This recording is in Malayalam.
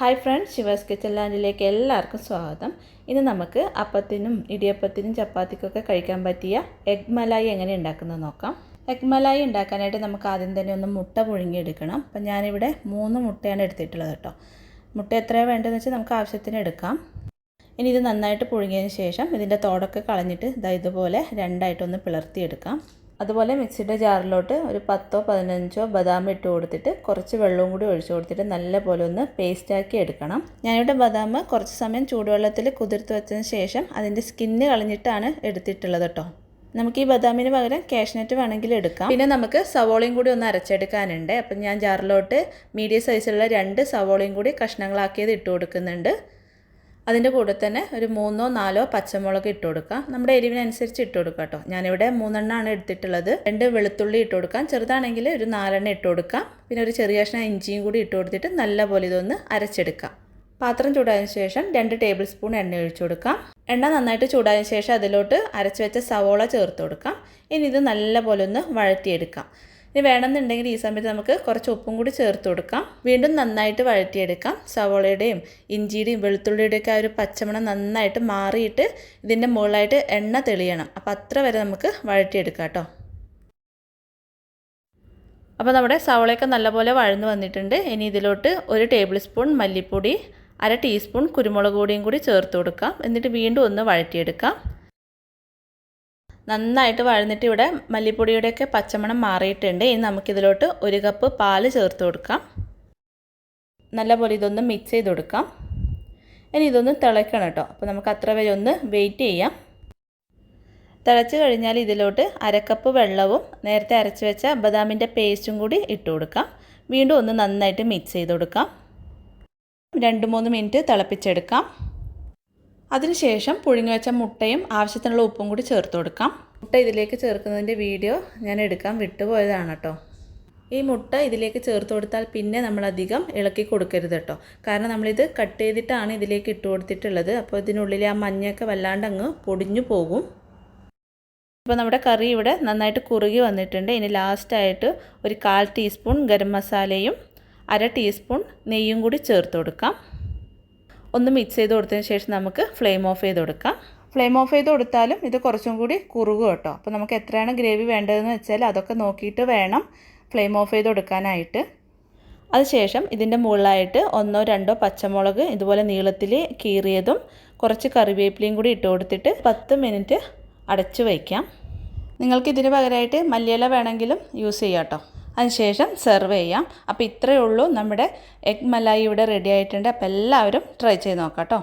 ഹായ് ഫ്രണ്ട്സ് ശിവാസ് കിച്ചൻ ലാൻഡിലേക്ക് എല്ലാവർക്കും സ്വാഗതം. ഇന്ന് നമുക്ക് അപ്പത്തിനും ഇടിയപ്പത്തിനും ചപ്പാത്തിക്കൊക്കെ കഴിക്കാൻ പറ്റിയ എഗ് മലായി എങ്ങനെ ഉണ്ടാക്കുന്നത് നോക്കാം. എഗ് മലായി ഉണ്ടാക്കാനായിട്ട് നമുക്ക് ആദ്യം തന്നെ ഒന്ന് മുട്ട പുഴുങ്ങിയെടുക്കണം. അപ്പം ഞാനിവിടെ മൂന്ന് മുട്ടയാണ് എടുത്തിട്ടുള്ളത് കേട്ടോ. മുട്ട എത്രയാണ് വേണ്ടതെന്ന് വെച്ചാൽ നമുക്ക് ആവശ്യത്തിന് എടുക്കാം. ഇനി ഇത് നന്നായിട്ട് പുഴുങ്ങിയതിന് ശേഷം ഇതിന്റെ തോടൊക്കെ കളഞ്ഞിട്ട് ഇതാ ഇതുപോലെ രണ്ടായിട്ടൊന്ന് പിളർത്തിയെടുക്കാം. അതുപോലെ മിക്സിയുടെ ജാറിലോട്ട് ഒരു പത്തോ പതിനഞ്ചോ ബദാം ഇട്ട് കൊടുത്തിട്ട് കുറച്ച് വെള്ളവും കൂടി ഒഴിച്ചു കൊടുത്തിട്ട് നല്ലപോലെ ഒന്ന് പേസ്റ്റാക്കി എടുക്കണം. ഞാനിവിടെ ബദാം കുറച്ച് സമയം ചൂടുവെള്ളത്തിൽ കുതിർത്ത് വെച്ചതിന് ശേഷം അതിന്റെ സ്കിന്ന് കളഞ്ഞിട്ടാണ് എടുത്തിട്ടുള്ളത് കേട്ടോ. നമുക്ക് ഈ ബദാമിന് പകരം കാഷ്നറ്റ് വേണമെങ്കിൽ എടുക്കാം. പിന്നെ നമുക്ക് സവോളയും കൂടി ഒന്ന് അരച്ചെടുക്കാനുണ്ട്. അപ്പം ഞാൻ ജാറിലോട്ട് മീഡിയം സൈസിലുള്ള രണ്ട് സവോളയും കൂടി കഷ്ണങ്ങളാക്കിയത് ഇട്ട് കൊടുക്കുന്നുണ്ട്. അതിന്റെ കൂടെ തന്നെ ഒരു മൂന്നോ നാലോ പച്ചമുളക് ഇട്ട് കൊടുക്കാം. നമ്മുടെ എരിവിനനുസരിച്ച് ഇട്ട് കൊടുക്കാം കേട്ടോ. ഞാനിവിടെ മൂന്നെണ്ണമാണ് എടുത്തിട്ടുള്ളത്. രണ്ട് വെളുത്തുള്ളി ഇട്ട് കൊടുക്കാം. ചെറുതാണെങ്കിൽ ഒരു നാലെണ്ണം ഇട്ട് കൊടുക്കാം. പിന്നെ ഒരു ചെറിയ കഷ്ണം ഇഞ്ചിയും കൂടി ഇട്ട് കൊടുത്തിട്ട് നല്ലപോലെ ഇതൊന്ന് അരച്ചെടുക്കാം. പാത്രം ചൂടായതിനു ശേഷം രണ്ട് ടേബിൾ സ്പൂൺ എണ്ണ ഒഴിച്ചു കൊടുക്കാം. എണ്ണ നന്നായിട്ട് ചൂടായതിനു ശേഷം അതിലോട്ട് അരച്ച് വെച്ച സവോള ചേർത്ത് കൊടുക്കാം. ഇനി ഇത് നല്ലപോലെ ഒന്ന് വഴറ്റിയെടുക്കാം. ഇനി വേണമെന്നുണ്ടെങ്കിൽ ഈ സമയത്ത് നമുക്ക് കുറച്ച് ഉപ്പും കൂടി ചേർത്ത് കൊടുക്കാം. വീണ്ടും നന്നായിട്ട് വഴറ്റിയെടുക്കാം. സവോളയുടെയും ഇഞ്ചിയുടെയും വെളുത്തുള്ളിയുടെയൊക്കെ ആ ഒരു പച്ചമണം നന്നായിട്ട് മാറിയിട്ട് ഇതിന്റെ മുകളിലായിട്ട് എണ്ണ തെളിയണം. അപ്പോൾ അത്ര വരെ നമുക്ക് വഴറ്റിയെടുക്കാം കേട്ടോ. അപ്പോൾ നമ്മുടെ സവോളയൊക്കെ നല്ലപോലെ വഴന്ന് വന്നിട്ടുണ്ട്. ഇനി ഇതിലോട്ട് ഒരു ടേബിൾ സ്പൂൺ മല്ലിപ്പൊടി അര ടീസ്പൂൺ കുരുമുളക് പൊടിയും കൂടി ചേർത്ത് കൊടുക്കാം. എന്നിട്ട് വീണ്ടും ഒന്ന് വഴറ്റിയെടുക്കാം. നന്നായിട്ട് വഴന്നിട്ട് ഇവിടെ മല്ലിപ്പൊടിയുടെയൊക്കെ പച്ചമണം മാറിയിട്ടുണ്ട്. ഇനി നമുക്കിതിലോട്ട് ഒരു കപ്പ് പാൽ ചേർത്ത് കൊടുക്കാം. നല്ലപോലെ ഇതൊന്ന് മിക്സ് ചെയ്ത് കൊടുക്കാം. ഇനി ഇതൊന്ന് തിളയ്ക്കണം കേട്ടോ. അപ്പോൾ നമുക്ക് അത്ര വരെ ഒന്ന് വെയിറ്റ് ചെയ്യാം. തിളച്ച് കഴിഞ്ഞാൽ ഇതിലോട്ട് അരക്കപ്പ് വെള്ളവും നേരത്തെ അരച്ച് വെച്ച ബദാമിന്റെ പേസ്റ്റും കൂടി ഇട്ട് കൊടുക്കാം. വീണ്ടും ഒന്ന് നന്നായിട്ട് മിക്സ് ചെയ്ത് കൊടുക്കാം. രണ്ട് മൂന്ന് മിനിറ്റ് തിളപ്പിച്ചെടുക്കാം. അതിനുശേഷം പുഴുങ്ങി വെച്ച മുട്ടയും ആവശ്യത്തിനുള്ള ഉപ്പും കൂടി ചേർത്ത് കൊടുക്കാം. മുട്ട ഇതിലേക്ക് ചേർക്കുന്നതിന്റെ വീഡിയോ ഞാൻ എടുക്കാൻ വിട്ടുപോയതാണ് കേട്ടോ. ഈ മുട്ട ഇതിലേക്ക് ചേർത്ത് കൊടുത്താൽ പിന്നെ നമ്മൾ അധികം ഇളക്കി കൊടുക്കരുത് കേട്ടോ. കാരണം നമ്മളിത് കട്ട് ചെയ്തിട്ടാണ് ഇതിലേക്ക് ഇട്ട് കൊടുത്തിട്ടുള്ളത്. അപ്പോൾ ഇതിനുള്ളിൽ ആ മഞ്ഞയൊക്കെ വല്ലാണ്ട് അങ്ങ് പൊടിഞ്ഞു പോകും. അപ്പോൾ നമ്മുടെ കറി ഇവിടെ നന്നായിട്ട് കുറുകി വന്നിട്ടുണ്ട്. ഇനി ലാസ്റ്റായിട്ട് ഒരു കാൽ ടീസ്പൂൺ ഗരം മസാലയും അര ടീസ്പൂൺ നെയ്യും കൂടി ചേർത്ത് കൊടുക്കാം. ഒന്ന് മിക്സ് ചെയ്ത് കൊടുത്തതിന് ശേഷം നമുക്ക് ഫ്ലെയിം ഓഫ് ചെയ്ത് കൊടുക്കാം. ഫ്ലെയിം ഓഫ് ചെയ്ത് കൊടുത്താലും ഇത് കുറച്ചും കൂടി കുറുകും കേട്ടോ. അപ്പോൾ നമുക്ക് എത്രയാണ് ഗ്രേവി വേണ്ടതെന്ന് വെച്ചാൽ അതൊക്കെ നോക്കിയിട്ട് വേണം ഫ്ലെയിം ഓഫ് ചെയ്ത് കൊടുക്കാനായിട്ട്. അതിനുശേഷം ഇതിന്റെ മുകളിലായിട്ട് ഒന്നോ രണ്ടോ പച്ചമുളക് ഇതുപോലെ നീളത്തിൽ കീറിയതും കുറച്ച് കറിവേപ്പിലയും കൂടി ഇട്ട് കൊടുത്തിട്ട് പത്ത് മിനിറ്റ് അടച്ചു വയ്ക്കാം. നിങ്ങൾക്ക് ഇതിന് പകരമായിട്ട് മല്ലിയില വേണമെങ്കിലും യൂസ് ചെയ്യാം കേട്ടോ. അതിനുശേഷം സെർവ് ചെയ്യാം. അപ്പോൾ ഇത്രയേ ഉള്ളൂ. നമ്മുടെ എഗ് മലായി ഇവിടെ റെഡി ആയിട്ടുണ്ട്. അപ്പോൾ എല്ലാവരും ട്രൈ ചെയ്ത് നോക്കാം കേട്ടോ